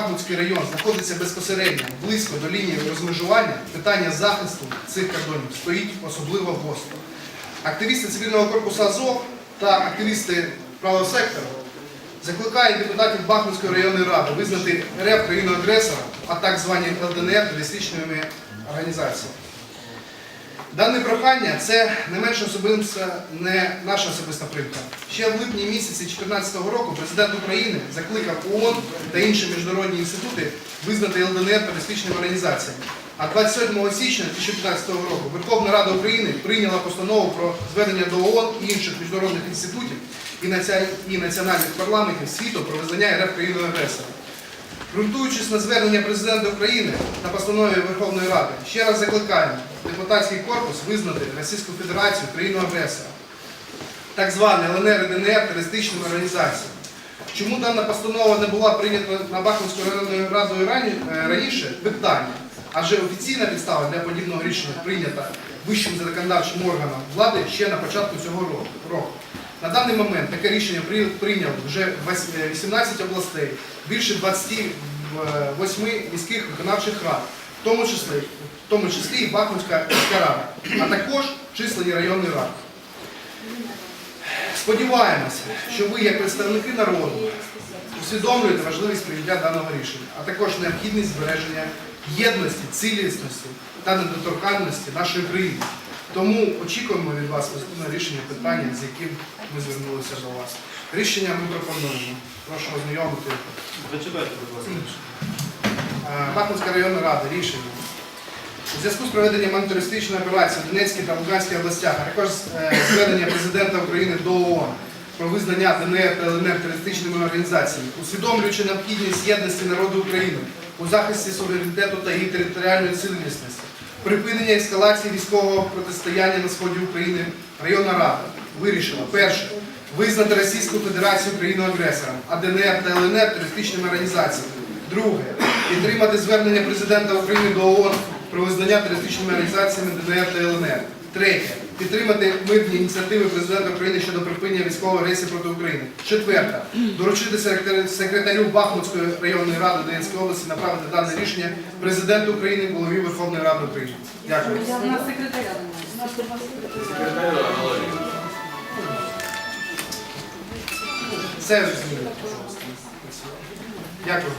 Бахмутський район знаходиться безпосередньо близько до лінії розмежування, питання захисту цих кордонів стоїть особливо гостро. Активісти цивільного корпусу Азов та активісти правого сектору закликають депутатів Бахмутської районної ради визнати РФ країну агресора, а так звані ЛДНР терористичними організаціями. Дане прохання це не менше особиста, не наша особиста примка. Ще в липні місяці 2014 року президент України закликав ООН та інші міжнародні інститути визнати ЛДНР терористичними організаціями. А 27 січня 2015 року Верховна Рада України прийняла постанову про звернення до ООН і інших міжнародних інститутів і національних парламентів світу про визнання РФ країною агресора. Ґрунтуючись на звернення президента України та постанові Верховної Ради, ще раз закликаємо депутатський корпус визнати Російську Федерацію країною агресора, так зване ЛНР і ДНР терористичними організаціями. Чому дана постанова не була прийнята на Бахмутською районною радою е, раніше? Питання. Адже офіційна підстава для подібного рішення прийнята вищим законодавчим органом влади ще на початку цього року. На даний момент таке рішення при- прийняли вже е, 18 областей, більше 28 міських виконавчих рад, в тому числі, в тому числі і Бахмутська міська рада, а також численні районні ради. Сподіваємося, що ви, як представники народу, усвідомлюєте важливість прийняття даного рішення, а також необхідність збереження єдності, цілісності та недоторканності нашої країни. Тому очікуємо від вас на рішення питання, з яким ми звернулися до вас. Рішення ми пропонуємо. Прошу ознайомити. Зачитайте, будь ласка. Е, Бахмутська районна рада рішення. У зв'язку з проведенням антитерористичної операції в Донецькій та Луганській областях, а також е, звернення президента України до ООН про визнання ДНР та ЛНР терористичними організаціями, усвідомлюючи необхідність єдності народу України у захисті суверенітету та її територіальної цілісності, припинення ескалації військового протистояння на сході України, районна рада вирішила перше визнати Російську Федерацію Україну агресором, а ДНР та ЛНР терористичними організаціями. Друге, підтримати звернення президента України до ООН про визнання терористичними організаціями ДНР та ЛНР. Третє, підтримати мирні ініціативи президента України щодо припинення військової агресії проти України. Четверте, доручити секретарю Бахмутської районної ради Донецької області направити дане рішення президенту України, голові Верховної Ради України. Дякую. Все зрозуміло. Дякую.